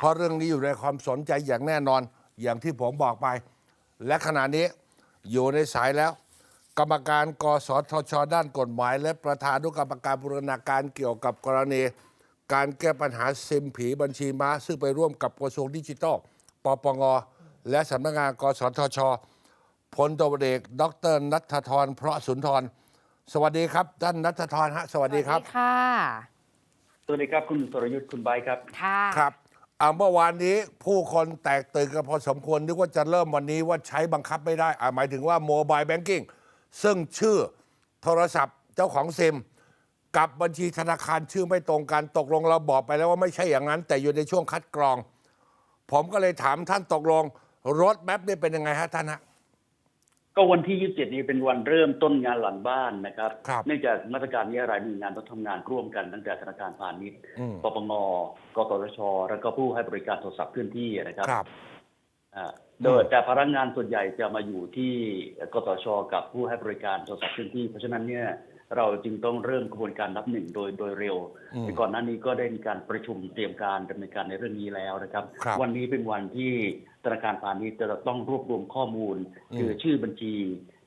เพราะเรื่องนี้อยู่ในความสนใจอย่างแน่นอน อย่างที่ผมบอกไป และขณะนี้อยู่ในสายแล้ว กรรมการกสทช ด้านกฎหมาย และประธานุกรรมการบูรณาการเกี่ยวกับกรณี การแก้ปัญหาซิมผีบัญชีม้า ซึ่งไปร่วมกับกระทรวงดิจิทัลปปงและสำนักงานกสทชพลตบเอกดรนัทธรเพราะสุนทร สวัสดีครับท่านนัทธรฮะสวัสดีครับสวัสค่ะ สวัสดีครับคุณสรยุทธ์คุณไบร์ทครับ ค่ะ ครับ อ่าเมื่อวานนี้ผู้คนแตกตื่นกันพอสมควรนึกว่าจะเริ่มวันนี้ว่าใช้บังคับไม่ได้อ่าหมายถึงว่าโมบายแบงกิ้งซึ่งชื่อโทรศัพท์เจ้าของซิม กับบัญชีธนาคารชื่อไม่ตรงกันตกลงเราบอกไปแล้วว่าไม่ใช่อย่างนั้น แต่อยู่ในช่วงคัดกรอง ผมก็เลยถามท่านตกลงรถแมพนี่เป็นยังไงฮะท่านฮะ ก็วันที่ 27 นี้เป็นวันเริ่มต้นงานหลังบ้านนะครับ ครับเนื่องจากมาตรการนี้รายหน่วยงานต้องทำงานร่วมกันตั้งแต่ธนาคารพาณิชย์อืม ปปงกสทช แล้วก็ผู้ให้บริการโทรศัพท์เคลื่อนที่นะครับครับ อ่าโดยแต่พนักงานส่วนใหญ่จะมาอยู่ที่กสทช กับผู้ให้บริการโทรศัพท์เคลื่อนที่ เพราะฉะนั้นเนี่ย เราจึงต้องเริ่มกระบวนการนับหนึ่งโดยโดยเร็วอืมก่อนหน้านี้ก็ได้มีการประชุมเตรียมการดำเนินการในเรื่องนี้แล้วนะครับครับ วันนี้เป็นวันที่ธนาคารพาณิชย์จะต้องรวบรวมข้อมูลอืมคือชื่อบัญชี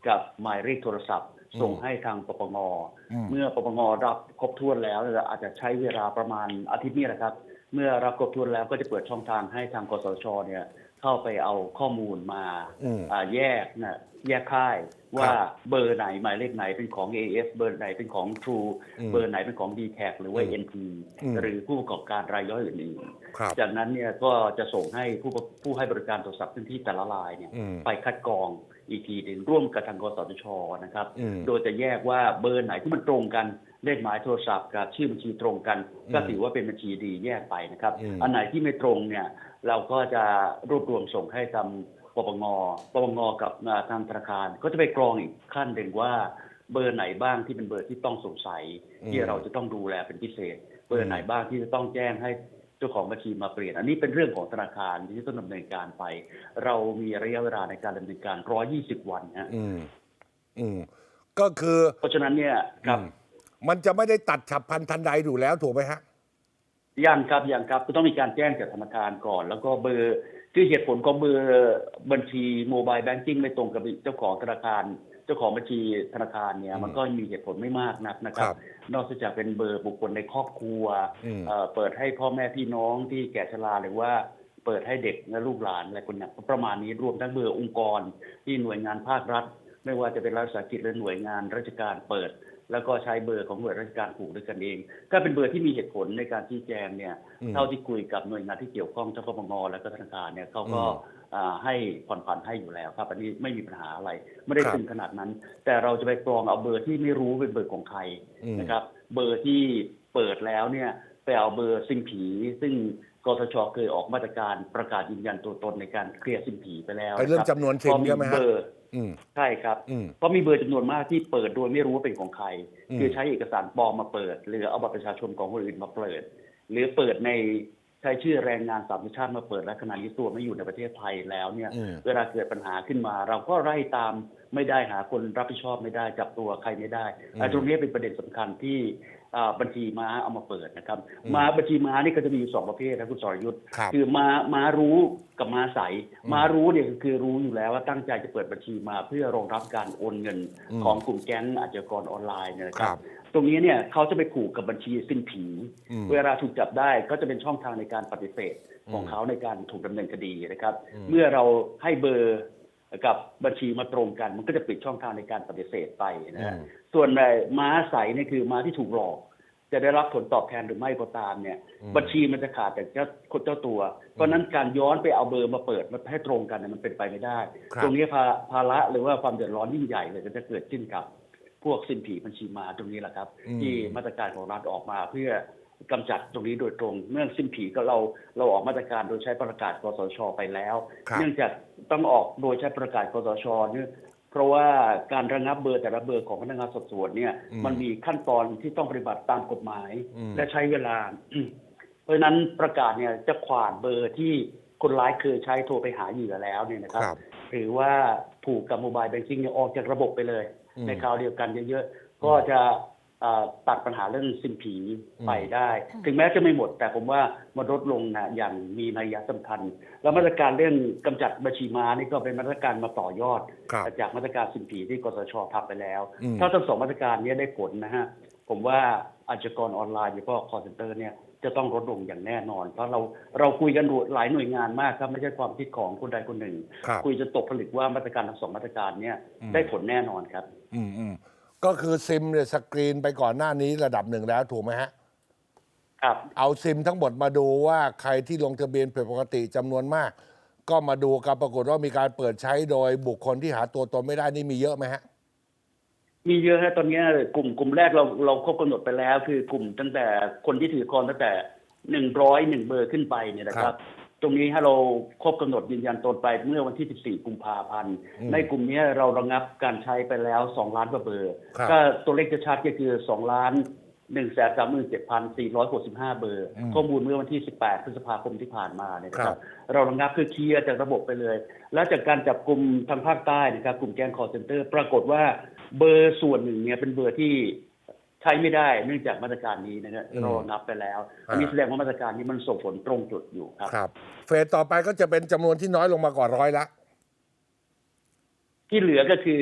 กับหมายเลขโทรศัพท์อืมส่งให้ทางปปงอืมเมื่อปปงรับครบถ้วนแล้วเนี่ยอาจจะใช้เวลาประมาณอาทิตย์นี้แหละครับ เมื่อรับครบถ้วนแล้วก็จะเปิดช่องทางให้ทางกสทชเนี่ย เข้าไปเอาข้อมูลมาอืม อ่าแยกนะแยกค่ายว่าครับเบอร์ไหนหมายเลขไหนเป็นของ AS เบอร์ไหนเป็นของ True อืมเบอร์ไหนเป็นของ d t แทหรือว่าอืม NT อืม หรือผู้ประกอบการรายย่อยอื่นครับๆจากนั้นเนี่ยก็จะส่งให้ผู้ประผู้ให้บริการโทรศัพท์พื้นที่แต่ละรายเนี่ยอืมไปคัดกรองอีกทีหนึ่งร่วมกับทางกสทชนะครับ อืมโดยจะแยกว่าเบอร์ไหนที่มันตรงกันเลขหมายโทรศัพท์กับชื่อบัญชีตรงกัน ก็ถือว่าเป็นบัญชีดีแยกไปนะครับอืมอันไหนที่ไม่ตรงเนี่ย เราก็จะรวบรวมส่งให้ทางปปงปปงกับอ่าทางธนาคารก็จะไปกรองอีกขั้นหนึ่งว่าเบอร์ไหนบ้างที่เป็นเบอร์ที่ต้องสงสัย ที่เราจะต้องดูแลเป็นพิเศษ เบอร์ไหนบ้างที่จะต้องแจ้งให้เจ้าของบัญชีมาเปลี่ยน อันนี้เป็นเรื่องของธนาคารที่ต้องดำเนินการไป เรามีระยะเวลาในการดำเนินการ 120 วันฮะอืมอืมก็คือ เพราะฉะนั้นเนี่ยครับอืมมันจะไม่ได้ตัดฉับพลันทันใดอยู่แล้วถูกไหมฮะ ยังครับยังครับก็ต้องมีการแจ้งจากธนาคารก่อน แล้วก็เบอร์คือเหตุผลของเบอร์บัญชีโมบายแบงกิ้งไม่ตรงกับเจ้าของธนาคาร เจ้าของบัญชีธนาคารเนี่ยอืมมันก็มีเหตุผลไม่มากนักนะครัครับบนอกจากเป็นเบอร์บุคคลในครอบครัวอืมเอ่อเปิดให้พ่อแม่พี่น้องที่แก่ชราหรือว่าเปิดให้เด็กและลูกหลานอะไรคนเนี้ประมาณนี้รวมทั้งเบอร์องค์กรที่หน่วยงานภาครัฐ ไม่ว่าจะเป็นรัฐวิสาหกิจหรือหน่วยงานราชการเปิด แล้วก็ใช้เบอร์ของหน่วยราชการผูกด้วยกันเองถ้าเป็นเบอร์ที่มีเหตุผลในการชี้แจงเนี่ยอืมเท่าที่คุยกับหน่วยงานที่เกี่ยวข้องเจ้าปปงและก็ธนาคารเนี่ยเขาก็อืมอ่าให้ผ่อนผันให้อยู่แล้วครับอันนี้ไม่มีปัญหาอะไร ไม่ได้ครับถึงขนาดนั้น แต่เราจะไปกรองเอาเบอร์ที่ไม่รู้เป็นเบอร์ของใครอืมนะครับ เบอร์ที่เปิดแล้วเนี่ยไปเอาเบอร์ซิมผี ซึ่งกสชเคยออกมาตรการประกาศยืนยันตัวตนในการเคลียร์ซิมผีไปแล้วไอ้เรื่องะคบจำนวนซิมพอใช่ไหมฮะเบอร์อืม ใช่ครับอืมเพราะมีเบอร์จำนวนมากที่เปิดโดยไม่รู้ว่าเป็นของใครอืมคือใช้เอกสารปลอมมาเปิด หรือเอาบัตรประชาชนของคนอื่นมาเปิด หรือเปิดในใช้ชื่อแรงงานสามชาติมาเปิดและขณะนี้ตัวไม่อยู่ในประเทศไทยแล้วเนี่ยอืมเวลาเกิดปัญหาขึ้นมา เราก็ไล่ตามไม่ได้หาคนรับผิดชอบไม่ได้จับตัวใครไม่ได้อืมอ่าตรงนี้เป็นประเด็นสำคัญที่อ่า บัญชีม้าเอามาเปิดนะครับอืมม้าบัญชีม้านี่ก็จะมีอยู่สองประเภทนะคุณสรยุทธ์ครับคือม้าม้ารู้กับม้าใสอืมม้ารู้เนี่ยคือรู้อยู่แล้วว่าตั้งใจจะเปิดบัญชีมาเพื่อรองรับการโอนเงินอืมของกลุ่มแก๊งอาชญากรออนไลน์เนี่ยนะคครัรับบตรงนี้เนี่ยเขาจะไปผูกกับบัญชีสิ้นผีอืมเวลาถูกจับได้ก็จะเป็นช่องทางในการปฏิเสธของอืมเขาในการถูกดำเนินคดีนะครับอืมเมื่อเราให้เบอร์ กับบัญชีมาตรงกัน มันก็จะปิดช่องทางในการปฏิเสธไปนะฮะอืมส่วนในม้าใสเนี่ยคือม้าที่ถูกหลอก จะได้รับผลตอบแทนหรือไม่ก็ตามเนี่ยอืมบัญชีมันจะขาดจากเจ้าคนเจ้าตัว เพราะฉะนั้นการย้อนไปเอาเบอร์มาเปิดมาให้ตรงกันเนี่ยมันเป็นไปไม่ได้ครับตรงนี้ภาภาระหรือว่าความเดือดร้อนยิ่งใหญ่เลยก็จะเกิดขึ้นกับพวกสินผีบัญชีมาตรงนี้แหละครับอืมที่มาตรการของรัฐออกมาเพื่อ กำจัดตรงนี้โดยตรง เมื่อสิ้นผีก็เราเราออกมาตรการโดยใช้ประกาศกสชไปแล้วครับเนื่องจากต้องออกโดยใช้ประกาศกสชเนี่ยเพราะว่าการระงับเบอร์แต่ละเบอร์ของพนักงานสอบสวนเนี่ยอืมมันมีขั้นตอนที่ต้องปฏิบัติตามกฎหมายอืมและใช้เวลา เพราะฉะนั้นประกาศเนี่ยจะขวานเบอร์ที่คนร้ายเคยใช้โทรไปหาเหยื่อแล้วเนี่ยนะครับครับหรือว่าผูกกับโมบายแบงกิ้งเนี่ยออกจากระบบไปเลยอืมในคราวเดียวกันเยอะๆก็จะเอ่อ ตัดปัญหาเรื่องซิมผีไปได้ ถึงแม้จะไม่หมด แต่ผมว่ามันลดลงนะอย่างมีนัยยะสำคัญ แล้วมาตรการเรื่องกำจัดบัญชีม้านี่ก็เป็นมาตรการมาต่อยอดครับจากมาตรการสินผีที่กสชทำไปแล้วอืมถ้าทั้งสองมาตรการนี้ได้ผลนะฮะผมว่าอาชญากรออนไลน์โดยเฉพาะ call center เนี่ยจะต้องลดลงอย่างแน่นอน เพราะเราเราคุยกันหลายหน่วยงานมากครับไม่ใช่ความคิดของคนใดคนหนึ่งครับคุยจนตกผลึกว่ามาตรการทั้งสองมาตรการเนี่ยอืมได้ผลแน่นอนครับ อืมอืม ก็คือซิมเนี่ยสกรีนไปก่อนหน้านี้ระดับหนึ่งแล้วถูกไหมฮะ ครับ เอาซิมทั้งหมดมาดูว่าใครที่ลงทะเบียนผิดปกติจำนวนมาก ก็มาดูกันปรากฏว่ามีการเปิดใช้โดยบุคคลที่หาตัวตนไม่ได้นี่มีเยอะไหมฮะ มีเยอะฮะตอนเนี้ยกลุ่มกลุ่มแรกเราเราครบกำหนดไปแล้ว คือกลุ่มตั้งแต่คนที่ถือครองตั้งแต่หนึ่งร้อยหนึ่งเบอร์ขึ้นไปเนี่ยนะคครัรับบ ตรงนี้ถ้าเราครบกำหนดยืนยันตนไปเมื่อวันที่ 14 กุมภาพันธ์อืมในกลุ่มเนี้ยเราระงับการใช้ไปแล้ว 2 ล้านกว่าเบอร์ครับก็ตัวเลขจะชัดก็คือ 2 ล้าน1แสนสามหมื่นเจ็ดพันสี่ร้อยหกสิบห้าเบอร์อืมข้อมูลเมื่อวันที่18พฤษภาคมที่ผ่านมาเนี่ยนะคครัรับบเราระงับคือเคลียร์จากระบบไปเลย แล้วจากการจับกลุ่มทางภาคใต้นะครับกลุ่มแก๊งคอร์เซนเตอร์ ปรากฏว่าเบอร์ส่วนหนึ่งเนี่ยเป็นเบอร์ที่ ใช้ไม่ได้เนื่องจากมาตรการนี้นะครับอืมเราระงับไปแล้วอันนี้แสดงว่ามาตรการนี้มันส่งผลตรงจุดอยู่ครับครับ เฟสต่อไปก็จะเป็นจำนวนที่น้อยลงมากว่าร้อยละ ที่เหลือก็คือ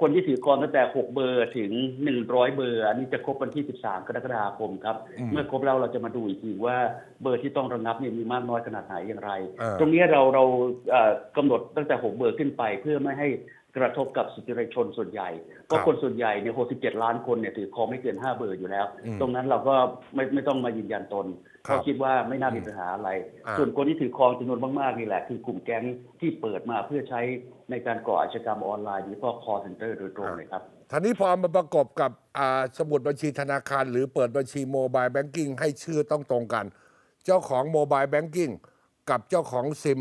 คนที่ถือครองตั้งแต่ 6 เบอร์ถึง 100 เบอร์ อันนี้จะครบวันที่ 13 กรกฎาคมครับอืมเมื่อครบแล้วเราจะมาดูอีกทีว่าเบอร์ที่ต้องระงับเนี่ยมีมากน้อยขนาดไหนอย่างไรเออตรงนี้เราเราเอ่อกำหนดตั้งแต่ 6 เบอร์ขึ้นไปเพื่อไม่ให้ กระทบกับสิทธิชนส่วนใหญ่เพราะคนส่วนใหญ่เนี่ย67 ล้านคนเนี่ยถือครองไม่เกิน 5 เบอร์อยู่แล้วอืมตรงนั้นเราก็ไม่ไม่ต้องมายืนยันตนครับเพราะคิดว่าไม่น่ามีปัญหาอะไรอ่าส่วนคนที่ถือครองจำนวนมากๆนี่แหละ คือกลุ่มแก๊งที่เปิดมาเพื่อใช้ในการก่ออาชญากรรมออนไลน์โดยเฉพาะ call center โดยตรงเลยครับทีนี้พอเอามาประกบกับอ่าสมุดบัญชีธนาคาร หรือเปิดบัญชีโมบายแบงกิ้งให้ชื่อต้องตรงกัน เจ้าของโมบายแบงกิ้งกับเจ้าของซิม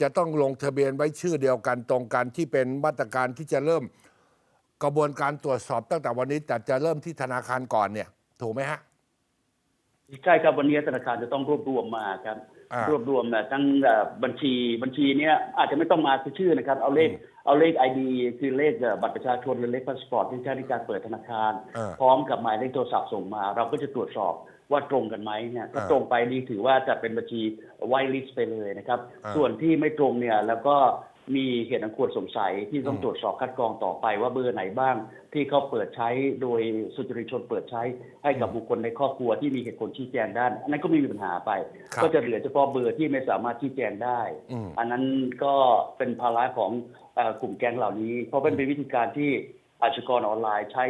จะต้องลงทะเบียนไว้ชื่อเดียวกันตรงกันที่เป็นมาตรการที่จะเริ่มกระบวนการตรวจสอบตั้งแต่วันนี้ แต่จะเริ่มที่ธนาคารก่อนเนี่ย ถูกไหมฮะใช่ครับวันนี้ธนาคารจะต้องรวบรวมมาครับอ่ารวบรวมนะทั้งเอ่อบัญชีบัญชีเนี้ยอาจจะไม่ต้องมาคือชื่อนะครับ เอาเลขอืมเอาเลขไอดีคือเลขเอ่อบัตรประชาชนหรือเลขพาสปอร์ตที่ใช้ในการเปิดธนาคารอ่าพร้อมกับหมายเลขโทรศัพท์ส่งมา เราก็จะตรวจสอบ ว่าตรงกันไหมเนี่ยถ้าอ่าตรงไปนี่ถือว่าจะเป็นบัญชีไวลิสไปเลยนะครับอ่าส่วนที่ไม่ตรงเนี่ยแล้วก็มีเหตุอันควรสงสัยที่ต้องอืมตรวจสอบคัดกรองต่อไปว่าเบอร์ไหนบ้าง ที่เขาเปิดใช้โดยสุจริตชนเปิดใช้ให้กับบุคคลในครอบครัวที่มีเหตุผลชี้แจงด้านอันนั้นก็ไม่มีปัญหาไปครับก็จะเหลือเฉพาะเบอร์ที่ไม่สามารถชี้แจงได้อืมอันนั้นก็เป็นภาระของเอ่อกลุ่มแก๊งเหล่านี้ เพราะเป็นวิธีการที่อาชญากรออนไลน์ใช้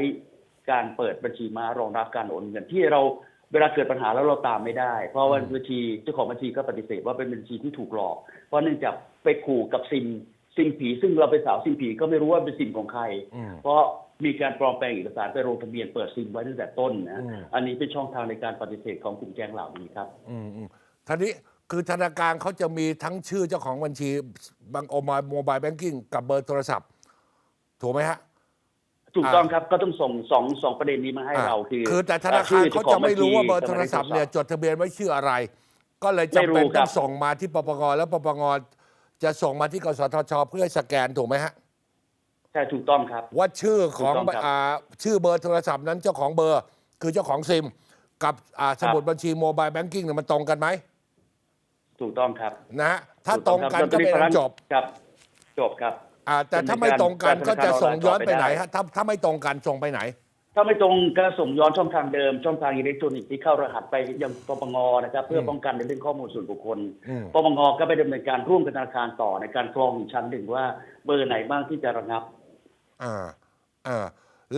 การเปิดบัญชีม้ารองรับการโอนเงินที่เรา เวลาเกิดปัญหาแล้วเราตามไม่ได้ เพราะว่าบัญชีเจ้าของบัญชีก็ปฏิเสธว่าเป็นบัญชีที่ถูกหลอก เพราะเนื่องจากไปขู่กับซิมซิมผีซึ่งเราไปสาวซิมผีก็ไม่รู้ว่าเป็นซิมของใครอืมเพราะมีการปลอมแปลงเอกสารไปลงทะเบียนเปิดซิมไว้ตั้งแต่ต้นนะอืมอันนี้เป็นช่องทางในการปฏิเสธของกลุ่มแก๊งเหล่านี้ครับอืมอืมทีนี้คือธนาคารเขาจะมีทั้งชื่อเจ้าของบัญชีบางโอมาโมบายแบงกิ้งกับเบอร์โทรศัพท์ ถูกไหมฮะ ถูกต้องครับก็ต้องส่งสองสองประเด็นนี้มาให้เราคือคือแต่ธนาคารเขาจะไม่รู้ว่าเบอร์โทรศัพท์เนี่ยจดทะเบียนไว้ชื่ออะไร ก็เลยจำเป็นต้องส่งมาที่ปปงแล้วปปงจะส่งมาที่กสทช เพื่อให้สแกนถูกไหมฮะใช่ถูกต้องครับ ว่าชื่อของถูกต้องครับอ่าชื่อเบอร์โทรศัพท์นั้นเจ้าของเบอร์คือเจ้าของซิม กับอ่าสมุดบัญชีโมบายแบงกิ้งเนี่ยมันตรงกันไหมถูกต้องครับนะฮะถ้าถูตรงคบกันก็เป็นอันจบครับ จบครับ อ่าแต่ถ้าไม่ตรงกันก็จะส่งย้อนไปไหนฮะถ้าถ้าไม่ตรงกันส่งไปไหน ถ้าไม่ตรงก็ส่งย้อนช่องทางเดิม ช่องทางอิเล็กทรอนิกส์ที่เข้ารหัสไปยังปปงนะครับ เพื่อป้องกันในเรื่องข้อมูลส่วนบุคคลอืมปปงก็ไปดำเนินการร่วมกับธนาคารต่อในการกรองอีกชั้นหนึ่งว่าเบอร์ไหนบ้างที่จะระงับ อ่าอ่า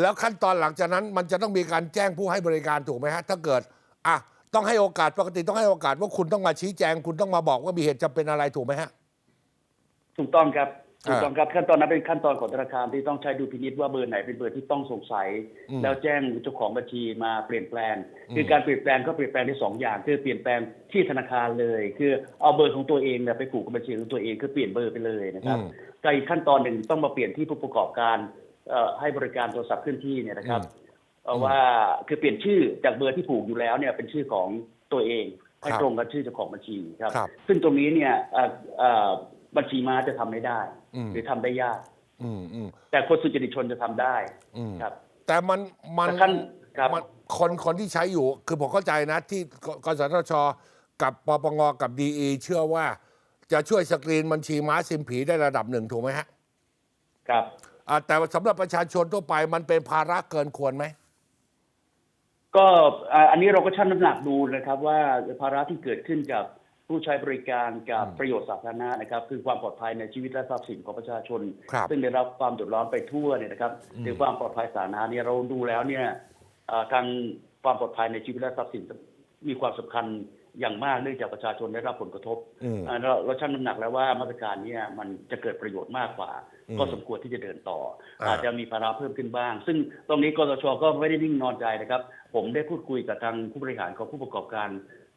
แล้วขั้นตอนหลังจากนั้นมันจะต้องมีการแจ้งผู้ให้บริการถูกไหมฮะถ้าเกิดอะต้องให้โอกาสปกติต้องให้โอกาสว่าคุณต้องมาชี้แจง คุณต้องมาบอกว่ามีเหตุจำเป็นอะไรถูกไหมฮะถูกต้องครับ ถูกอ่าต้องครับขั้นตอนนั้นเป็นขั้นตอนของธนาคารที่ต้องใช้ดูพินิษว่าเบอร์ไหนเป็นเบอร์ที่ต้องสงสัยอืมแล้วแจ้งเจ้าของบัญชีมาเปลี่ยนแปลงอืมคือการเปลี่ยนแปลงก็เปลี่ยนแปลงได้สองอย่าง คือเปลี่ยนแปลงที่ธนาคารเลย คือเอาเบอร์ของตัวเองเนี่ยไปผูกกับบัญชีของตัวเองคือเปลี่ยนเบอร์ไปเลยนะครับอืมกับอีกขั้นตอนหนึ่งต้องมาเปลี่ยนที่ผู้ประกอบการเอ่อให้บริการโทรศัพท์เคลื่อนที่เนี่ยนะครับอืมเอ่อว่าคือเปลี่ยนชื่อจากเบอร์ที่ผูกอยู่แล้วเนี่ยเป็นชื่อของตัวเองให้ครับตรงกับชื่อเจ้าของบัญชีครับครับซึ่งตรงนี้เนี่ยเอ่อเอ่อ บัญชีม้าจะทำไม่ได้อืมหรือทำได้ยาก อืมอืมแต่คนสุจริตชนจะทำได้อืมครับ แต่มันมันแต่ขั้นครับมันคนคนที่ใช้อยู่ คือผมเข้าใจนะ ที่กกสทช กับปปงกับดีเชื่อว่า จะช่วยสกรีนบัญชีม้าซิมผีได้ระดับหนึ่งถูกไหมฮะ ครับอ่าแต่ว่าสำหรับประชาชนทั่วไปมันเป็นภาระเกินควรไหมก็อ่าอันนี้เราก็ชั่งน้ำหนักดูนะครับ ว่าภาระที่เกิดขึ้นกับ ผู้ใช้บริการกับอืมประโยชน์สาธารณะนะครับ คือความปลอดภัยในชีวิตและทรัพย์สินของประชาชน ครับซึ่งได้รับความเดือดร้อนไปทั่วเนี่ยนะครับอืมหรือความปลอดภัยสาธารณะเนี่ยเราดูแล้วเนี่ยอ่าทางความปลอดภัยในชีวิตและทรัพย์สินมีความสำคัญ อย่างมากเนื่องจากประชาชนได้รับผลกระทบอืมอ่าเราเราชั่งน้ำหนักแล้วว่ามาตรการเนี้มันจะเกิดประโยชน์มากกว่าอืมก็สมควรที่จะเดินต่ออ่าอาจจะมีภาระเพิ่มขึ้นบ้าง ซึ่งตรงนี้กสชก็ไม่ได้นิ่งนอนใจนะครับ ผมได้พูดคุยกับทางผู้บริหารของผู้ประกอบการ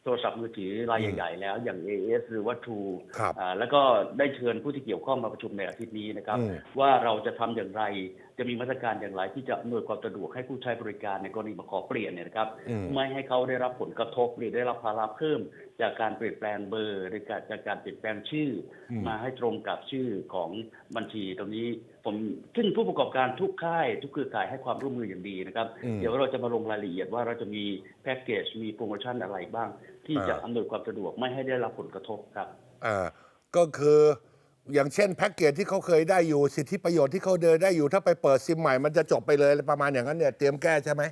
โทรศัพท์มือถือรายใหญ่ๆแล้วอย่าง AS หรือว่า True ครับอ่าแล้วก็ได้เชิญผู้ที่เกี่ยวข้องมาประชุมในอาทิตย์นี้นะครับอืมว่าเราจะทำอย่างไร จะมีมาตรการอย่างไรที่จะอำนวยความสะดวกให้ผู้ใช้บริการในกรณีมาขอเปลี่ยนเนี่ยนะครับอืมไม่ให้เขาได้รับผลกระทบหรือได้รับภาระเพิ่ม จากการเปลี่ยนแปลงเบอร์หรือการจากการเปลี่ยนแปลงชื่ออมมาให้ตรงกับชื่อของบัญชีตรงนี้ผมซึ่งผู้ประกอบการทุกค่าย ทุกเครือข่ายให้ความร่วมมืออย่างดีนะครับอืมเดี๋ยวเราจะมาลงรายละเอียดว่าเราจะมีแพ็กเกจมีโปรโมชั่นอะไรบ้าง ที่จะอ่าอำนวยความสะดวกไม่ให้ได้รับผลกระทบครับอ่าก็คือ อย่างเช่นแพ็กเกจที่เขาเคยได้อยู่สิทธิประโยชน์ที่เขาเดินได้อยู่ถ้าไปเปิดซิมใหม่มันจะจบไปเลยอะไรประมาณอย่างนั้นเนี่ยเตรียมแก้ใช่ไหม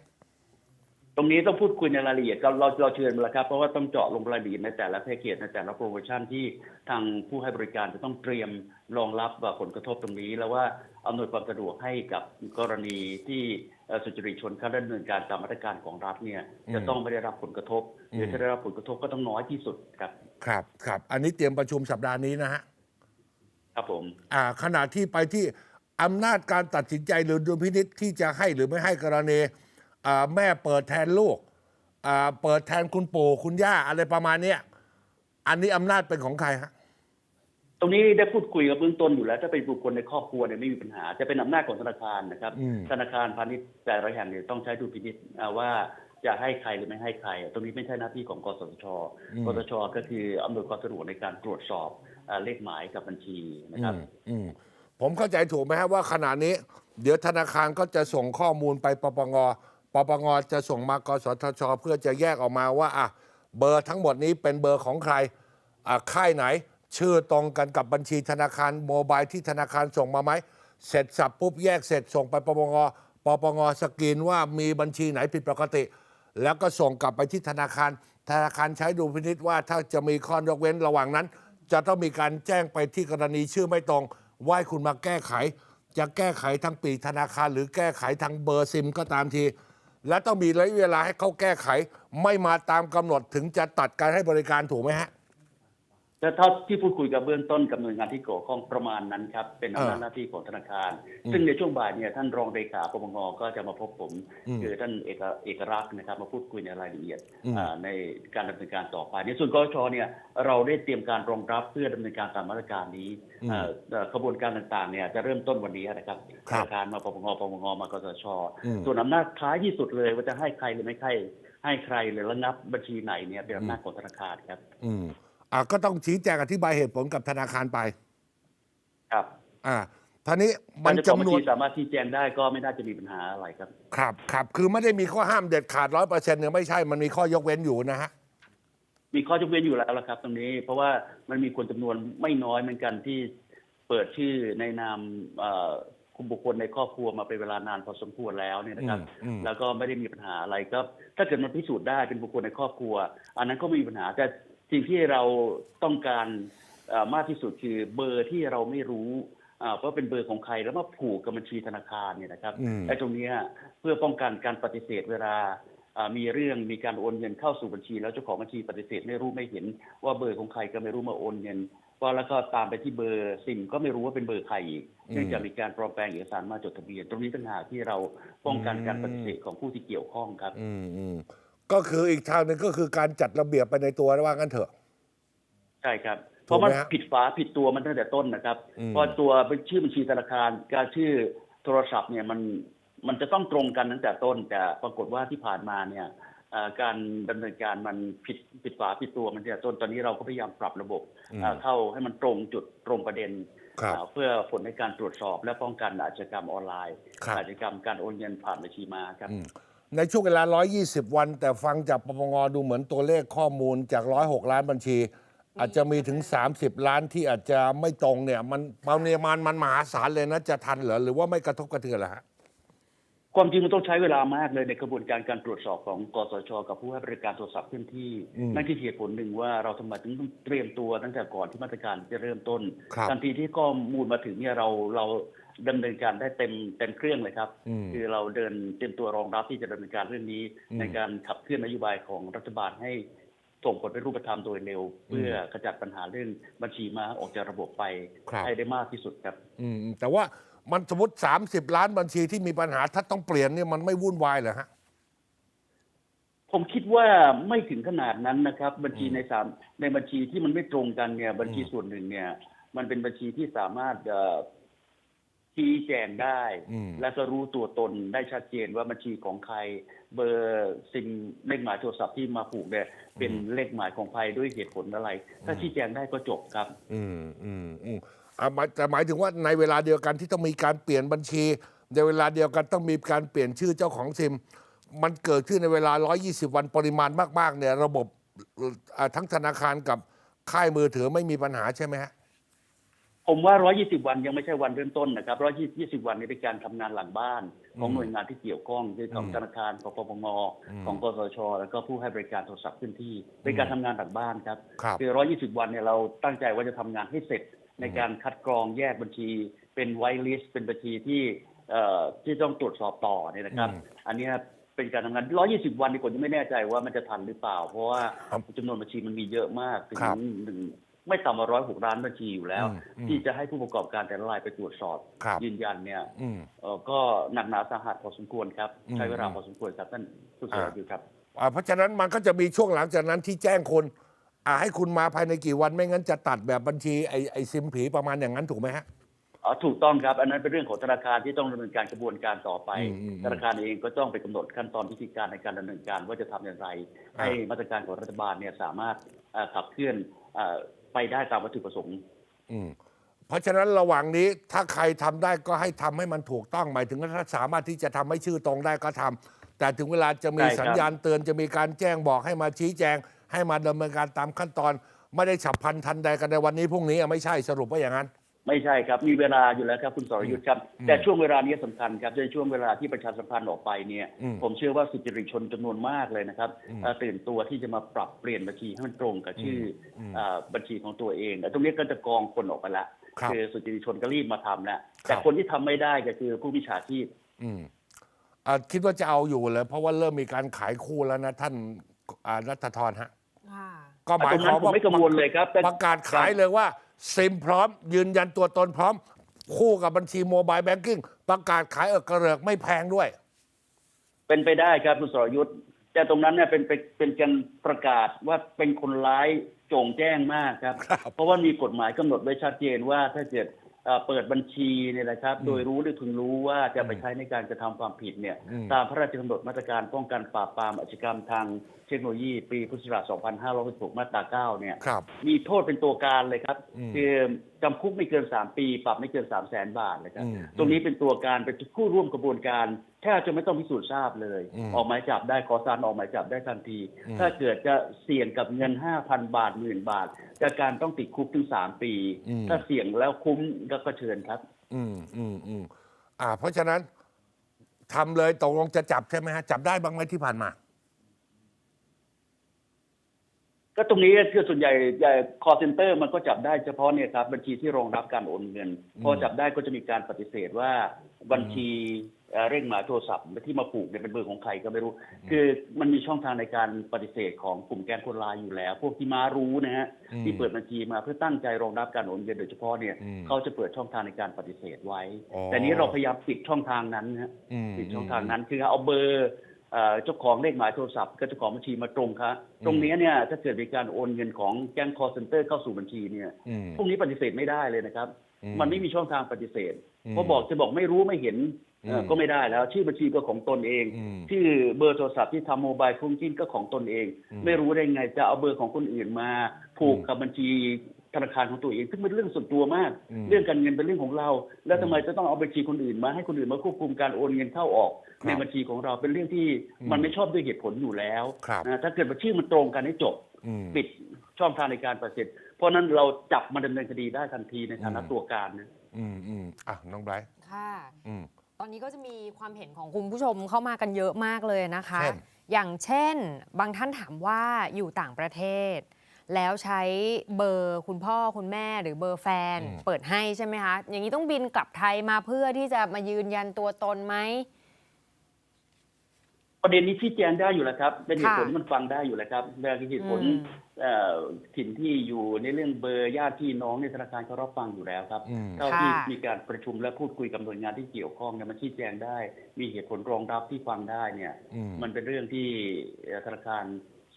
ตรงนี้ต้องพูดคุยในรายละเอียดเราเราเราเชิญมาแล้วครับเพราะว่าต้องเจาะลงรายละเอียดในแต่ละแพ็กเกจในแต่ละโปรโมชั่นที่ทางผู้ให้บริการจะต้องเตรียมรองรับผลกระทบตรงนี้ แล้วว่าอำนวยความสะดวกให้กับกรณีที่เอ่อสุจริตชนเขาดำเนินการตามมาตรการของรัฐเนี่ยอืมจะต้องไม่ได้รับผลกระทบหรือมถ้าได้รับผลกระทบก็ต้องน้อยที่สุดครับ ครับครับ อันนี้เตรียมประชุมสัปดาห์นี้นะฮะ ครับผม อ่าขณะที่ไปที่อำนาจการตัดสินใจหรือดุลพินิษที่จะให้หรือไม่ให้กรณีอ่าแม่เปิดแทนลูกอ่าเปิดแทนคุณปู่คุณย่าอะไรประมาณเนี้ยอันนี้อำนาจเป็นของใครฮะตรงนี้ได้พูดคุยกับเบื้องต้นอยู่แล้ว ถ้าเป็นบุคคลในครอบครัวเนี่ยไม่มีปัญหา จะเป็นอำนาจของธนาคารนะครับอืมธนาคารพาณิชย์แต่ละแห่งเนี่ยต้องใช้ดุลพินิจอ่าว่าจะให้ใครหรือไม่ให้ใคร ตรงนี้ไม่ใช่หน้าที่ของกสทช กสทช ก็คืออำนวยความสะดวกในการตรวจสอบอ่า เลขหมายกับบัญชีนะครับผมเข้าใจถูกไหมครับว่าขณะนี้ เดี๋ยวธนาคารก็จะส่งข้อมูลไปปปงปปงจะส่งมากสทช เพื่อจะแยกออกมาว่าอะเบอร์ทั้งหมดนี้เป็นเบอร์ของใครอะค่ายไหน ชื่อตรงกันกับบัญชีธนาคารโมบายที่ธนาคารส่งมาไหมเสร็จสับปุ๊บแยกเสร็จส่งไปปปงปปงสกรีนว่ามีบัญชีไหนผิดปกติ แล้วก็ส่งกลับไปที่ธนาคาร ธนาคารใช้ดูพินิษว่าถ้าจะมีข้อยกเว้นระหว่างนั้น จะต้องมีการแจ้งไปที่กรณีชื่อไม่ตรงว่าให้คุณมาแก้ไข จะแก้ไขทางปีธนาคาร หรือแก้ไขทางเบอร์ซิมก็ตามที และต้องมีระยะเวลาให้เขาแก้ไข ไม่มาตามกำหนดถึงจะตัดการให้บริการถูกไหมฮะ แต่เท่าที่พูดคุยกับเบื้องต้นกับหน่วยงานที่เกี่ยวข้องประมาณนั้นครับ เป็นอำนาจเออหน้าที่ของธนาคารอืมซึ่งในช่วงบ่ายเนี่ยท่านรองเลขาปปงก็จะมาพบผมอืมคือท่านเอกเอกรักษ์นะครับ มาพูดคุยในรายละเอียดอืมอ่าในการดำเนินการต่อไปในส่วนกชเนี่ยเราได้เตรียมการรองรับเพื่อดำเนินการตามมาตรการนี้อ่าเอ่อขบวนการต่างๆเนี่ยจะเริ่มต้นวันนี้นะครับคธรับนาคารมาปปงปปงมากสชอืมส่วนอำนาจท้ายที่สุดเลยว่าจะให้ใครหรือไม่ให้ให้ใครหรือระงับบัญชีไหนเนี่ยเป็นอำนาจของธนาคารครับ อืมอ่าก็ต้องชี้แจงอธิบายเหตุผลกับธนาคารไป ครับอ่าท่านี้มัมันนจำจำนนววนนสามารถที่แจ้งได้ก็ไม่น่าจะมีปัญหาอะไรครับ ครับครับคือไม่ได้มีข้อห้ามเด็ดขาดร้อยเปอร์เซ็นต์เนี่ยไม่ใช่มันมีข้อยกเว้นอยู่นะฮะมีข้อยกเว้นอยู่แล้วละครับ ตรงนี้ เพราะว่ามันมีคนจำนวนไม่น้อยเหมือนกันที่เปิดชื่อในนามเอ่อคุมบุคคลในครอบครัวมาเป็นเวลานานพอสมควรแล้วเนี่ยนะครับอืมอืมแล้วก็ไม่ได้มีปัญหาอะไรก็ถ้าเกิดมันพิสูจน์ได้เป็นบุคคลในครอบครัว อันนั้นก็ไม่มีปัญหาแต่ สิ่งที่เราต้องการเอ่อมากที่สุดคือเบอร์ที่เราไม่รู้อ่าว่าเป็นเบอร์ของใครแล้วมาผูกกับบัญชีธนาคารเนี่ยนะครับอืมไอ้ตรงเนี้ยเพื่อป้องกันการปฏิเสธเวลาอ่ามีเรื่องมีการโอนเงินเข้าสู่บัญชี แล้วเจ้าของบัญชีปฏิเสธไม่รู้ไม่เห็น ว่าเบอร์ของใครก็ไม่รู้มาโอนเงินว่าแล้วก็ตามไปที่เบอร์ซิมก็ไม่รู้ว่าเป็นเบอร์ใครอีกอืมเนื่องจากมีการปลอมแปลงเอกสารมาจดทะเบียน ตรงนี้ต่างหากที่เราป้องกันการปฏิเสธของผู้ที่เกี่ยวข้องครับอืมอืม ก็คืออีกทางหนึ่งก็คือการจัดระเบียบไปในตัวว่างั้นเถอะ ใช่ครับ เพถูกราะไหมมันฮะผิดฝาผิดตัวมันตั้งแต่ต้นนะครับ อืม เพราะตัวเป็นชื่อบัญชีธนาคารการชื่อโทรศัพท์เนี่ยมันมันจะต้องตรงกันตั้งแต่ต้น แต่ปรากฏว่าที่ผ่านมาเนี่ยเอ่อการดำเนินการมันผิดผิดฝาผิดตัวมันตั้งแต่ต้นตอนนี้เราก็พยายามปรับระบบอืมเอ่อเข้าให้มันตรงจุดตรงประเด็น ครับเอ่อเพื่อผลในการตรวจสอบและป้องกันอาชญากรรมออนไลน์ครับ อาชญากรรมการโอนเงินผ่านบัญชีมาครับ อืม ในช่วงเวลา 120 วัน แต่ฟังจากปปงดูเหมือนตัวเลขข้อมูลจาก 106 ล้านบัญชี อาจจะมีถึง 30 ล้านที่อาจจะไม่ตรงเนี่ย มันปริมาณมันมหาศาลเลยนะ จะทันเหรอ หรือว่าไม่กระทบกระเทือนเหรอฮะความจริงมันต้องใช้เวลามากเลยในกระบวนการการตรวจสอบของกสช กับผู้ให้บริการโทรศัพท์เคลื่อนที่อืมนั่นคือเหตุผลหนึ่งว่าเราทำไมถึงต้องเตรียมตัวตั้งแต่ก่อนที่มาตรการจะเริ่มต้นครับทันทีที่ข้อมูลมาถึงเนี่ยเราเรา ดำเนินการได้เต็มเต็มเครื่องเลยครับอืมคือเราเดินเตรียมตัวรองรับที่จะดำเนินการเรื่องนี้อืมในการขับเคลื่อนนโยบายของรัฐบาลให้ส่งผลเป็นรูปธรรมโดยเร็ว เพื่อขจัดปัญหาเรื่องบัญชีม้าออกจากระบบไปครับให้ได้มากที่สุดครับอืมแต่ว่ามันสมมติ 30 ล้านบัญชีที่มีปัญหาถ้าต้องเปลี่ยนเนี่ยมันไม่วุ่นวายเหรอฮะผมคิดว่าไม่ถึงขนาดนั้นนะครับ บัญชีในสามในบัญชีที่มันไม่ตรงกันเนี่ย บัญชีอืมส่วนหนึ่งเนี่ย มันเป็นบัญชีที่สามารถเอ่อ ชี้แจงได้ อืม และก็รู้ตัวตนได้ชัดเจนว่าบัญชีของใคร เบอร์ซิมเลขหมายโทรศัพท์ที่มาผูกเนี่ยเป็นเลขหมายของใครด้วยเหตุผลอะไร ถ้าชี้แจงได้ก็จบครับ อืมอืมอืมอ่าหมายแต่หมายถึงว่าในเวลาเดียวกันที่ต้องมีการเปลี่ยนบัญชี ในเวลาเดียวกันต้องมีการเปลี่ยนชื่อเจ้าของซิม มันเกิดขึ้นในเวลา 120 วันปริมาณมาก ๆ เนี่ย ระบบอ่าทั้งธนาคารกับค่ายมือถือไม่มีปัญหาใช่ไหมฮะ ผมว่า 120 วันยังไม่ใช่วันเริ่มต้นนะครับ 120 วันนี้เป็นการทำงานหลังบ้าน ของหน่วยงานที่เกี่ยวข้องคือของอืมธนาคารของปปงอืมของกสช แล้วก็ผู้ให้บริการโทรศัพท์พื้นที่ เป็นการทำงานหลังบ้านครับครับ คือ 120 วันเนี่ยเราตั้งใจว่าจะทำงานให้เสร็จ ในการคัดกรองแยกบัญชี เป็นไวลิสต์เป็นบัญชีที่เอ่อที่ต้องตรวจสอบต่อเนี่ยนะครับอืมอันเนี้ยเป็นการทำงาน 120 วันนี่ผมยังไม่แน่ใจว่ามันจะทันหรือเปล่า เพราะว่าครับจำนวนบัญชีมันมีเยอะมาก ถึงครับหนึ่ง ไม่ต่ำกว่าร้อยหกล้านบัญชีอยู่แล้วอืมอืมที่จะให้ผู้ประกอบการแต่ละรายไปตรวจสอบ ครับยืนยันเนี่ยอืม เอ่อก็หนักหนาสาหัสพอสมควรครับอืมใช้เวลาพอสมควรครับท่านผู้สมัครอยู่ครับ อ่าเพราะฉะนั้นมันก็จะมีช่วงหลังจากนั้นที่แจ้งคนอ่าให้คุณมาภายในกี่วันไม่งั้นจะตัดแบบบัญชีไอไอซิมผีประมาณอย่างนั้นถูกไหมฮะ อ๋อถูกต้องครับ อันนั้นเป็นเรื่องของธนาคารที่ต้องดำเนินการกระบวนการต่อไป อืมอืมธนาคารเองก็ต้องไปกำหนดขั้นตอนวิธีการในการดำเนินการว่าจะทำอย่างไร อ่าให้มาตรการของรัฐบาลเนี่ยสามารถเอ่อขับเคลื่อนเอ่อ ไปได้ตามวัตถุประสงค์ อืมเพราะฉะนั้นระหว่างนี้ถ้าใครทำได้ก็ให้ทำให้มันถูกต้องหมายถึงว่าถ้าสามารถที่จะทำให้ชื่อตรงได้ก็ทำแต่ถึงเวลาจะมีใช่ครับ สัญญาณเตือนจะมีการแจ้งบอกให้มาชี้แจง ให้มาดำเนินการตามขั้นตอน ไม่ได้ฉับพลันทันใดกันในวันนี้พรุ่งนี้อะไม่ใช่สรุปว่าอย่างนั้น ไม่ใช่ครับมีเวลาอยู่แล้วครับคุณสรยุทธ์ครับอืมแต่ช่วงเวลานี้สำคัญครับในช่วงเวลาที่ประชาสัมพันธ์ออกไปเนี่ยอืมผมเชื่อว่าสุจริตชนจำนวนมากเลยนะครับอืมเอ่อตื่นตัวที่จะมาปรับเปลี่ยนบัญชีให้มันตรงกับชื่ออมเอ่อบัญชีของตัวเองแต่ตรงนี้ก็จะกองคนออกไปแล้วครับอสุจริตชนก็รีบมาทำแล้วครับแต่คนที่ทำไม่ได้ก็คือผู้วิชาชีพอืมอ่าคิดว่าจะเอาอยู่เลยเพราะว่าเริ่มมีการขายคู่แล้วนะท่านอ่ารัฐทรฮะค่ะก็หมายตรงคนั้วามนผมว่าไม่กังวลเลยครับแต่ประกาศขายเลยว่า ซิมพร้อม ยืนยันตัวตนพร้อม คู่กับบัญชีโมบายแบงกิ้งประกาศขายเออกระเริกไม่แพงด้วย เป็นไปได้ครับคุณสรยุทธ์แต่ตรงนั้นเนี่ยเป็นเป็นเป็นการประกาศว่าเป็นคนร้ายโจงแจ้งมากครับ ครับ เพราะว่ามีกฎหมายกำหนดไว้ชัดเจนว่าถ้าเกิด เอ่อเปิดบัญชีเนี่ยนะครับ โดยรู้หรือพึงรู้ว่าจะไปใช้ในการกระทำความผิดเนี่ยอืมตามพระราชกำหนดมาตรการป้องกันปราบปรามอาชญากรรมทางเทคโนโลยีปีพุทธศักราช 2566 มาตรา 9 เนี่ยครับมีโทษเป็นตัวการเลยครับอืมคือ จำคุกไม่เกิน3ปี ปรับไม่เกิน3 0 0แสนบาทนะครับอืมตรงนี้เป็นตัวการเป็นผู้ร่วมกระบวนการแทบจะไม่ต้องพิสูจน์ทราบเลยอืมออกหมายจับได้ขอสารออกหมายจับได้ทันทีอืมถ้าเกิดจะเสี่ยงกับเงิน5,000บาทหมื่นบาทจะการต้องติดคุกถึง3ปี ถ้าเสี่ยงแล้วคุ้มก็ก็เชิญครับ อืมอืมอืมอ่า เพราะฉะนั้นทำเลยตกลงจะจับใช่ไหมฮะจับได้บ้างไหมที่ผ่านมา ก็ตรงนี้คือส่วนใหญ่คอเซ็นเตอร์มันก็จับได้เฉพาะเนี่ยครับบัญชีที่รองรับการโอนเงิน พอจับได้ก็จะมีการปฏิเสธว่าบัญชีเอ่อเร่งหมายโทรศัพท์ที่มาผูกเนี่ยเป็นเบอร์ของใครก็ไม่รู้ คือมันมีช่องทางในการปฏิเสธของกลุ่มแก๊งคนร้ายอยู่แล้ว พวกที่มารู้นะฮะอืมที่เปิดบัญชีมาเพื่อตั้งใจรองรับการโอนเงินโดยเฉพาะเนี่ยอืมเขาจะเปิดช่องทางในการปฏิเสธไว้อ๋อแต่นี้เราพยายามปิดช่องทางนั้นนะฮะอืมปิดช่องทางนั้นคือเอาเบอร์ เอ่อเจ้าของเลขหมายโทรศัพท์กับเจ้าของบัญชีมาตรงครับตรงนี้เนี่ยถ้าเกิดมีการโอนเงินของแก๊งคอร์เซนเตอร์เข้าสู่บัญชีเนี่ยอืมพวกนี้ปฏิเสธไม่ได้เลยนะครับอืมมันไม่มีช่องทางปฏิเสธอืมเพราะบอกจะบอกไม่รู้ไม่เห็นเอ่ออมก็ไม่ได้แล้ว ชื่อบัญชีก็ของตนเองอืมชื่อเบอร์โทรศัพท์ที่ทำโมบายฟุ้งกิ้นก็ของตนเองอืมไม่รู้ได้ไงจะเอาเบอร์ของคนอื่นมาผูกอืมกับบัญชี ธนาคารของตัวเอง ซึ่งเป็นเรื่องส่วนตัวมากอืมเรื่องการเงินเป็นเรื่องของเรา แล้วทำไมจะต้องเอาบัญชีคนอื่นมาให้คนอื่นมาควบคุมการโอนเงินเข้าออกครับในบัญชีของเราเป็นเรื่องที่อืมมันไม่ชอบด้วยเหตุผลอยู่แล้วครับนะถ้าเกิดบัญชีมันตรงกันให้จบอืมปิดช่องทางในการประสิทธิ์เพราะฉะนั้นเราจับมาดำเนินคดีได้ทันทีในฐานะอืมตัวการนะอืมอืมอะน้องไบรท์ค่ะอืมตอนนี้ก็จะมีความเห็นของคุณผู้ชมเข้ามากันเยอะมากเลยนะคะเช่นอย่างเช่น บางท่านถามว่าอยู่ต่างประเทศ แล้วใช้เบอร์คุณพ่อคุณแม่หรือเบอร์แฟนเปิดให้ใช่ไหมคะ อย่างนี้ต้องบินกลับไทยมาเพื่อที่จะมายืนยันตัวตนไหม ประเด็นนี้ชี้แจงได้อยู่แล้วครับ เป็นเหตุผลค่ะที่มันฟังได้อยู่แล้วครับเรื่องเหตุผลอืม เอ่อถิ่นที่อยู่ในเรื่องเบอร์ญาติพี่น้องในธนาคารเขารับฟังอยู่แล้วครับ อืม เท่าที่ค่ะ มีการประชุมและพูดคุยกับหน่วยงานที่เกี่ยวข้องเนี่ยมันชี้แจงได้ มีเหตุผลรองรับที่ฟังได้เนี่ย อืม มันเป็นเรื่องที่เอ่อธนาคาร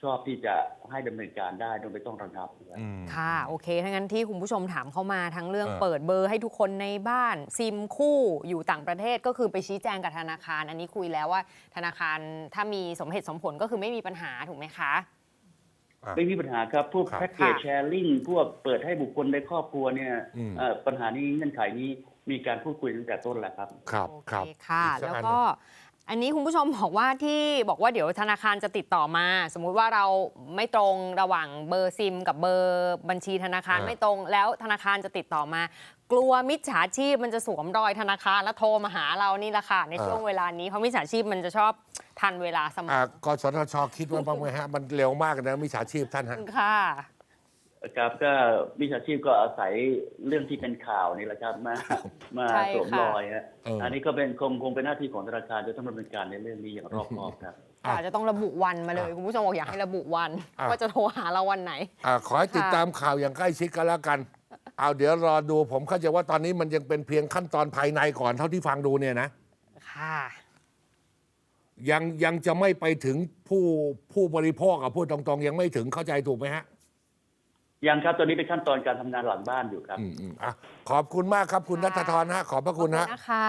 ชอบที่จะให้ดำเนินการได้โดยไม่ต้องระงับนะครับ อืม ค่ะ โอเคถ้างั้นที่คุณผู้ชมถามเข้ามาทั้งเรื่องเออ เปิดเบอร์ให้ทุกคนในบ้าน ซิมคู่อยู่ต่างประเทศก็คือไปชี้แจงกับธนาคาร อันนี้คุยแล้วว่า ธนาคารถ้ามีสมเหตุสมผลก็คือไม่มีปัญหาถูกไหมคะ อะ ไม่มีปัญหาครับ พวกครับแพ็กเกจค่ะ แชร์ลิงพวกเปิดให้บุคคลในครอบครัวเนี่ยอืม เอ่อปัญหานี้เงื่อนไขนี้มีการพูดคุยตั้งแต่ต้นแล้วครับ ครับโอครับเคค่ะ อีสัแล้วอันหก็นึ่ง อันนี้คุณผู้ชมบอกว่าที่บอกว่าเดี๋ยวธนาคารจะติดต่อมา สมมุติว่าเราไม่ตรงระหว่างเบอร์ซิม กับเบอร์บัญชีธนาคารอ่า ไม่ตรง แล้วธนาคารจะติดต่อมา กลัวมิจฉาชีพมันจะสวมรอยธนาคารแล้วโทรมาหาเรานี่แหละค่ะในช่วงเวลานี้เพราะมิจฉาชีพมันจะชอบทันเวลาเสมอะอกสทชคิดว่าบ้างไหมฮะ มันเร็วมากนะมิจฉาชีพท่านฮะ ค่ะ ครับก็วิชาชีพก็อาศัยเรื่องที่เป็นข่าวนี่แหละครับมามาใช่สวมค่ะ รอยฮะเอออั อันนี้ก็เป็นคงคงเป็นหน้าที่ของธนาคารจะต้องดำเนินการในเรื่องนี้อย่างรอบคอบครับ อะอาจจะต้องระบุวันมาเลยอะคุณผู้ชมบอกอยากให้ระบุวันอะ ว่าจะโทรหาเราวันไหน อะขอให้ติดค่ะ ตามข่าวอย่างใกล้ชิดกันแล้วกัน เอาเดี๋ยวรอดูผมเข้าใจว่าตอนนี้มันยังเป็นเพียงขั้นตอนภายในก่อนเท่าที่ฟังดูเนี่ยนะ ค่ะ ยังยังจะไม่ไปถึงผู้ผู้บริโภคกับพูดตรงๆ ยังไม่ถึงเข้าใจถูกไหมฮะ ยังครับตอนนี้เป็นขั้นตอนการทำงานหลังบ้านอยู่ครับ อืมอืมอะขอบคุณมากครับคุณนัค่ะทธรฮะขอบพระคุณฮะ นะคะ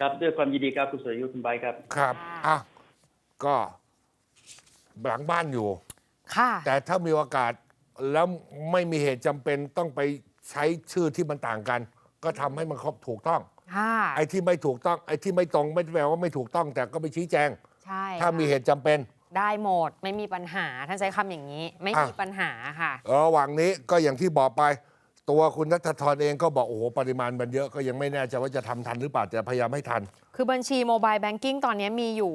ครับด้วยความยินดีครับคุณสุรยุทธ์คุณใบร์ทครับ ครับ ค่ะ อะ ก็หลังบ้านอยู่ ค่ะ แต่ถ้ามีโอกาสแล้วไม่มีเหตุจำเป็นต้องไปใช้ชื่อที่มันต่างกัน ก็ทำให้มันครบถูกต้อง ค่ะ ไอ้ที่ไม่ถูกต้อง ไอ้ที่ไม่ตรงไม่ได้แปลว่าไม่ถูกต้อง แต่ก็ไปชี้แจง ใช่ถ้ามีเหค่ะตุจำเป็น ได้หมดไม่มีปัญหาท่านใช้คำอย่างนี้ ไม่อะมีปัญหาค่ะ ระหว่างนี้ก็อย่างที่บอกไป ตัวคุณนัทธรเองก็บอกโอ้โหปริมาณมันเยอะก็ยังไม่แน่ใจว่าจะทำทันหรือเปล่าแต่พยายามให้ทัน คือบัญชีโมบายแบงกิ้งตอนนี้มีอยู่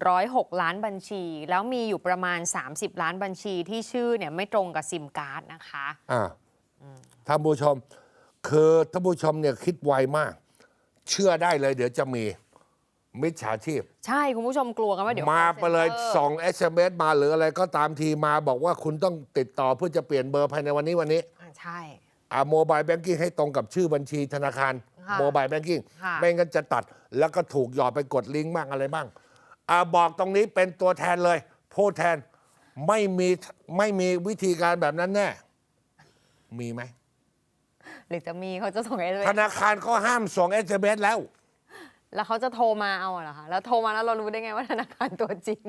106 ล้านบัญชี แล้วมีอยู่ประมาณ 30 ล้านบัญชีที่ชื่อเนี่ยไม่ตรงกับซิมการ์ดนะคะอ่าท่านผู้ชม คือท่านผู้ชมเนี่ยคิดไวมาก เชื่อได้เลยเดี๋ยวจะมี มิจฉาชีพ ใช่คุณผู้ชมกลัวกันว่าเดี๋ยว มา call ไปเลย center ส่ง SMS มาหรืออะไรก็ตามทีมาบอกว่าคุณต้องติดต่อเพื่อจะเปลี่ยนเบอร์ภายในวันนี้วันนี้อะใช่ อ่าโมบายแบงกิ้งให้ตรงกับชื่อบัญชีธนาคารค่ะโมบายแบงกิ้งค่ะ ไม่งั้นจะตัด แล้วก็ถูกหยอดไปกดลิงก์บ้างอะไรบ้างอ่าบอกตรงนี้เป็นตัวแทนเลยพูดแทนไม่มีไม่มีวิธีการแบบนั้นแน่ มีไหม หรือจะมีเขาจะส่งเอสธนาคารก็ห้ามส่ง SMS แล้ว แล้วเขาจะโทรมาเอาเหรอคะ แล้วโทรมาแล้วเรารู้ได้ไงว่าธนาคารตัวจริง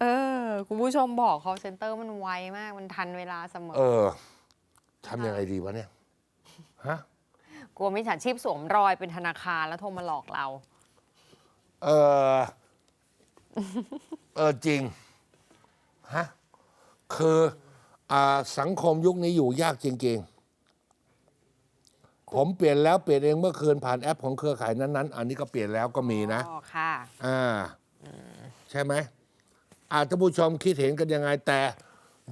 เออ คุณผู้ชมบอก call center มันไวมาก มันทันเวลาเสมอ เออทำยังไงดีวะเนี่ย ฮะ กลัวมิจฉาชีพสวมรอยเป็นธนาคารแล้วโทรมาหลอกเรา เออ เออจริง ฮะ คืออาสังคมยุคนี้อยู่ยากจริง ๆ ผมเปลี่ยนแล้วเปลี่ยนเองเมื่อคืนผ่านแอปของเครือข่ายนั้นๆ อันนี้ก็เปลี่ยนแล้วก็มีนะอ๋อค่ะ อ่าใช่ไหมอาท่านผู้ชมคิดเห็นกันยังไงแต่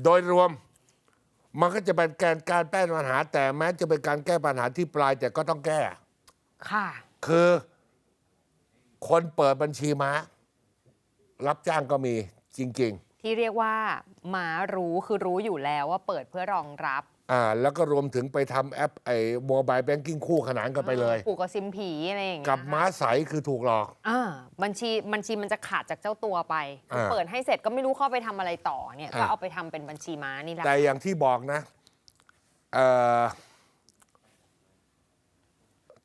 โดยรวม มันก็จะเป็นการการแก้ปัญหา แต่แม้จะเป็นการแก้ปัญหาที่ปลายแต่ก็ต้องแก้ ค่ะ คือ คนเปิดบัญชีม้า รับจ้างก็มีจริง ที่เรียกว่าหมารู้คือรู้อยู่แล้วว่าเปิดเพื่อรองรับๆ อ่าแล้วก็รวมถึงไปทำแอปไอ้โมบายแบงกิ้งคู่ขนานกันไปเลย ผูกกับซิมผีอะไรอย่างเงี้ยกับค่ะม้าใสคือถูกหลอก อ่าบัญชีบัญชีมันจะขาดจากเจ้าตัวไปคืออ่าเปิดให้เสร็จก็ไม่รู้เข้าไปทำอะไรต่อเนี่ยก็อ่าเอาไปทำเป็นบัญชีม้านี่แหละแต่อย่างที่บอกนะเอ่อ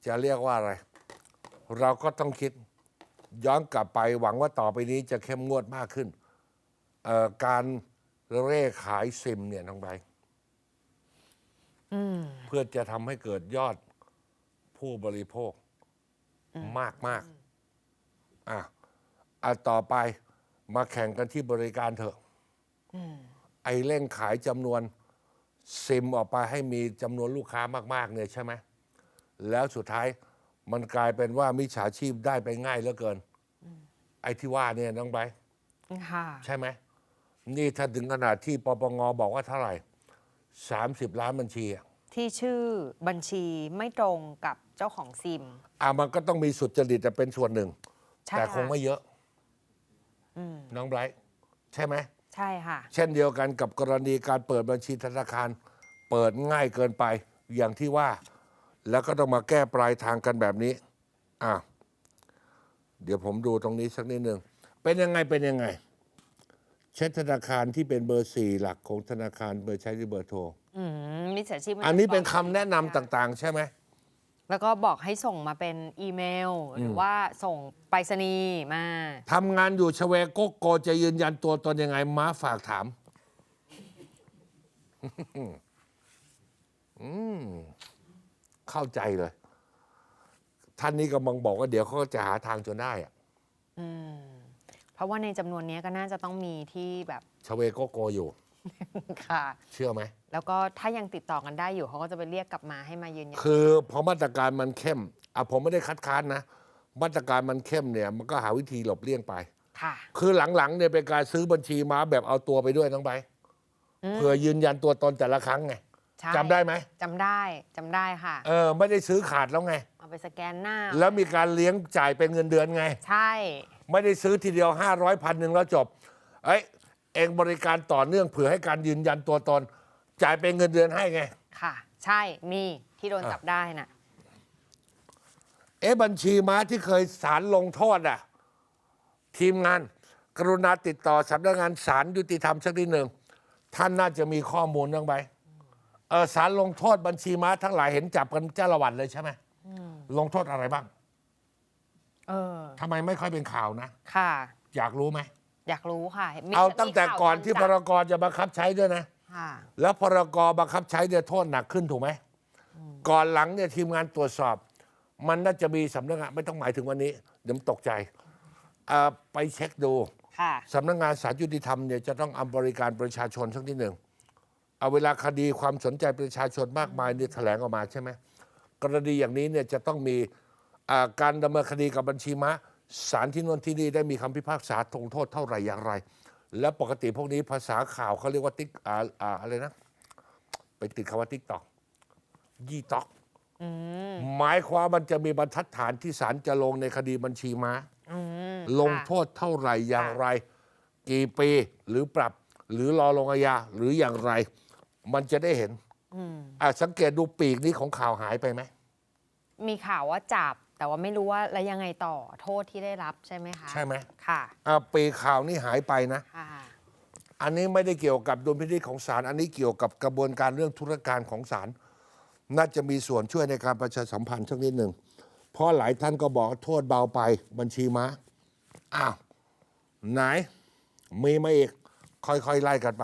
จะเรียกว่าอะไร เราก็ต้องคิดย้อนกลับไปหวังว่าต่อไปนี้จะเข้มงวดมากขึ้นเอ่อการเร่ขายซิมเนี่ยน้องใบร์ทอืม เพื่อจะทำให้เกิดยอดผู้บริโภคมากมากๆอะอะต่อไปมาแข่งกันที่บริการเถอะไอ้เร่งขายจำนวนซิมออกไปให้มีจำนวนลูกค้ามากๆเนี่ยใช่ไหมแล้วสุดท้ายมันกลายเป็นว่ามิจฉาชีพได้ไปง่ายเหลือเกิน ไอ้ที่ว่าเนี่ยน้องไบร์ทค่ะใช่ไหม นี่ถ้าถึงขนาดที่ปปงบอกว่าเท่าไหร่ 30 ล้านบัญชีอะที่ชื่อบัญชีไม่ตรงกับเจ้าของซิม อะมันก็ต้องมีสุดจริตแต่เป็นส่วนหนึ่ง ใช่แต่ค่ะคงไม่เยอะอืมน้องไบรท์ใช่ไหม ใช่ค่ะ เช่นเดียวกันกับกรณีการเปิดบัญชีธนาคาร เปิดง่ายเกินไปอย่างที่ว่า แล้วก็ต้องมาแก้ปลายทางกันแบบนี้ อะ เดี๋ยวผมดูตรงนี้สักนิดหนึ่งเป็นยังไงเป็นยังไง เช็คธนาคารที่เป็นเบอร์สี่หลักของธนาคารเบอร์ใช้ที่เบอร์โทร อืมมิจฉาชีพมัจะอันนี้เป็นปลอมคำแนะนำต่างๆ ใช่ไหม แล้วก็บอกให้ส่งมาเป็นอีเมล หรือว่าส่งไปรษณีย์มา ทำงานอยู่ชเวโกโกจะยืนยันตัวตนยังไง ม้าฝากถาม อืม เข้าใจเลย ท่านนี้กำลังบอกว่าเดี๋ยวเขาก็จะหาทางจนได้อะอืม เพราะว่าในจำนวนนี้ก็น่าจะต้องมีที่แบบชเวโกโกอยู่ ค่ะ เชื่อไหม แล้วก็ถ้ายังติดต่อกันได้อยู่เขาก็จะไปเรียกกลับมาให้มายืนยันคือพอมาตรการมันเข้มอะผมไม่ได้คัดค้านนะ มาตรการมันเข้มเนี่ย มันก็หาวิธีหลบเลี่ยงไป ค่ะ คือหลังๆเนี่ยเป็นการซื้อบัญชีม้าแบบเอาตัวไปด้วยน้องใบร์ทอืมเพื่อยืนยันตัวตนแต่ละครั้งไงใช่จำได้ไหมจำได้จำได้ค่ะ เออไม่ได้ซื้อขาดแล้วไง เอาไปสแกนหน้าแล้วมีการเลี้ยงจ่ายเป็นเงินเดือนไง ใช่ ไม่ได้ซื้อทีเดียว 500พันหนึ่งแล้วจบเอ้ยเองบริการต่อเนื่องเผื่อให้การยืนยันตัวตน จ่ายเป็นเงินเดือนให้ไง ค่ะ ใช่มีที่โดนอะจับได้น่ะ เอ๊ะบัญชีม้าที่เคยศาลลงโทษอะ ทีมงานกรุณาติดต่อสำนักงานศาลยุติธรรมสักทีหนึ่ง ท่านน่าจะมีข้อมูลบ้างไหมเออศาลลงโทษบัญชีม้าทั้งหลายเห็นจับกันจ้าละวันเลยใช่ไหมลงโทษอะไรบ้าง เออ ทำไมไม่ค่อยเป็นข่าวนะ ค่ะ อยากรู้ไหม อยากรู้ค่ะมีเอาตั้งแต่มีข่าวก่อนที่จัพบรกจะบังคับใช้ด้วยนะ ค่ะ แล้วพรกบังคับใช้เนี่ยโทษหนักขึ้นถูกไหม ก่อนหลังเนี่ยทีมงานตรวจสอบ มันน่าจะมีสำนักงานไม่ต้องหมายถึงวันนี้ เดี๋ยวมันตกใจเอ่อไปเช็คดู ค่ะ สำนักงานศาลยุติธรรมเนี่ยจะต้องอำบริการประชาชนสักนิดหนึ่งเอาเวลาคดีความสนใจประชาชนมากมายเนี่ยแถลงออกมาใช่ไหมกรณีอย่างนี้เนี่ยจะต้องมีอ่า การดำเนินคดีกับบัญชีม้าศาลที่นวนที่นี่ได้มีคำพิพากษาลงโทษเท่าไหร่อย่างไร และปกติพวกนี้ภาษาข่าวเขาเรียกว่าติ๊กอ่าอ่าอะไรนะ ไปติดคำว่าติ๊กตอกยี่ตอกอืมหมายความมันจะมีบรรทัดฐานที่ศาลจะลงในคดีบัญชีม้าอืมลงค่ะโทษเท่าไหร่อย่างไร กี่ปีหรือปรับ หรือรอลงอาญาหรืออย่างไร มันจะได้เห็นอืมอะสังเกตดูปีกนี้ของข่าวหายไปไหมมีข่าวว่าจับ แต่ว่าไม่รู้ว่าแล้วยังไงต่อโทษที่ได้รับใช่ไหมคะใช่ไหม ค่ะอะปีกข่าวนี้หายไปนะ ค่ะอันนี้ไม่ได้เกี่ยวกับดุลพินิจของศาลอันนี้เกี่ยวกับกระบวนการเรื่องธุรการของศาลน่าจะมีส่วนช่วยในการประชาสัมพันธ์สักนิดหนึ่งเพราะหลายท่านก็บอกว่าโทษเบาไปบัญชีม้าอ้าวไหน มีมาอีก ค่อยๆ ไล่กันไป